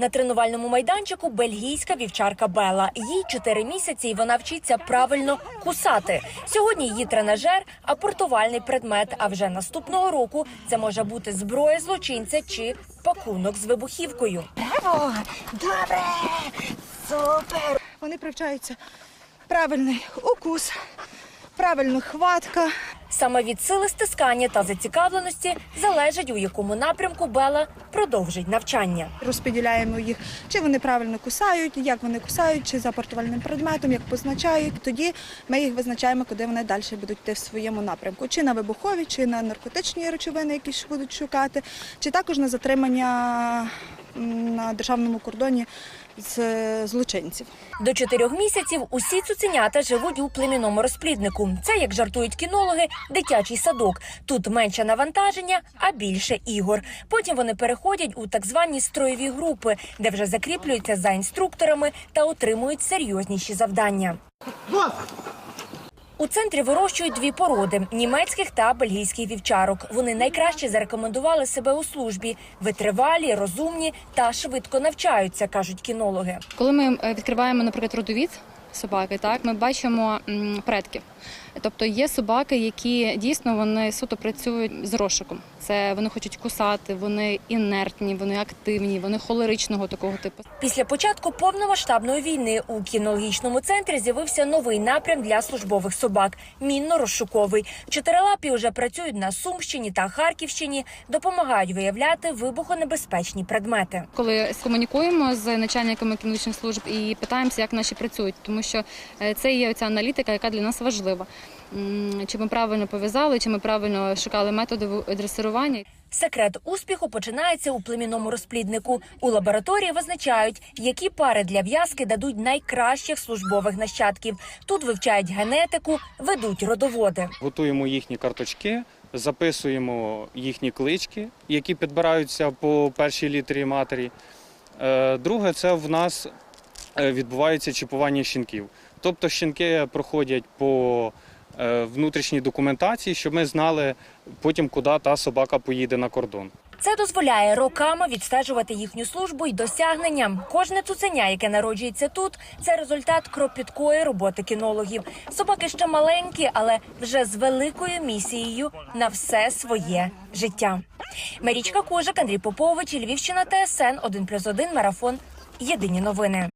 На тренувальному майданчику бельгійська вівчарка Бела. Їй 4 місяці, і вона вчиться правильно кусати. Сьогодні її тренажер апортувальний предмет. А вже наступного року це може бути зброя злочинця чи пакунок з вибухівкою. Браво! Добре! Супер! Вони привчаються правильний укус, правильна хватка. Саме від сили стискання та зацікавленості залежить, у якому напрямку Бела продовжить навчання. Розподіляємо їх, чи вони правильно кусають, як вони кусають, чи за портувальним предметом, як позначають. Тоді ми їх визначаємо, куди вони далі будуть йти в своєму напрямку, чи на вибухові, чи на наркотичні речовини, які будуть шукати, чи також на затримання на державному кордоні з злочинців. До чотирьох місяців усі цуценята живуть у племінному розпліднику. Це, як жартують кінологи, дитячий садок. Тут менше навантаження, а більше ігор. Потім вони переходять у так звані строєві групи, де вже закріплюються за інструкторами та отримують серйозніші завдання. У центрі вирощують дві породи німецьких та бельгійських вівчарок. Вони найкраще зарекомендували себе у службі: витривалі, розумні та швидко навчаються, кажуть кінологи. Коли ми е, відкриваємо, наприклад, родовід собаки, так ми бачимо предків. Тобто є собаки, які дійсно вони суто працюють з розшуком. Це вони хочуть кусати, вони інертні, вони активні, вони холеричного такого типу. Після початку повномасштабної війни у кінологічному центрі з'явився новий напрям для службових собак мінно-розшуковий. Чотирилапі вже працюють на Сумщині та Харківщині, допомагають виявляти вибухонебезпечні предмети. Коли комунікуємо з начальниками кінологічних служб і питаємося, як наші працюють, тому що е, це є ця аналітика, яка для нас важлива. Чи ми правильно пов'язали, чи ми правильно шукали методи в- дресирування. Секрет успіху починається у племінному розпліднику. У лабораторії визначають, які пари для в'язки дадуть найкращих службових нащадків. Тут вивчають генетику, ведуть родоводи. Готуємо їхні карточки, записуємо їхні клички, які підбираються по першій літері матері. Е, Друге, це в нас відбувається чіпування щенків. Тобто щенки проходять по е, внутрішній документації, щоб ми знали потім, куди та собака поїде на кордон. Це дозволяє роками відстежувати їхню службу і досягнення. Кожне цуценя, яке народжується тут, це результат кропіткої роботи кінологів. Собаки ще маленькі, але вже з великою місією на все своє життя. Марічка Кожик, Андрій Попович, Львівщина, ТСН 1+,1, Марафон. Єдині новини.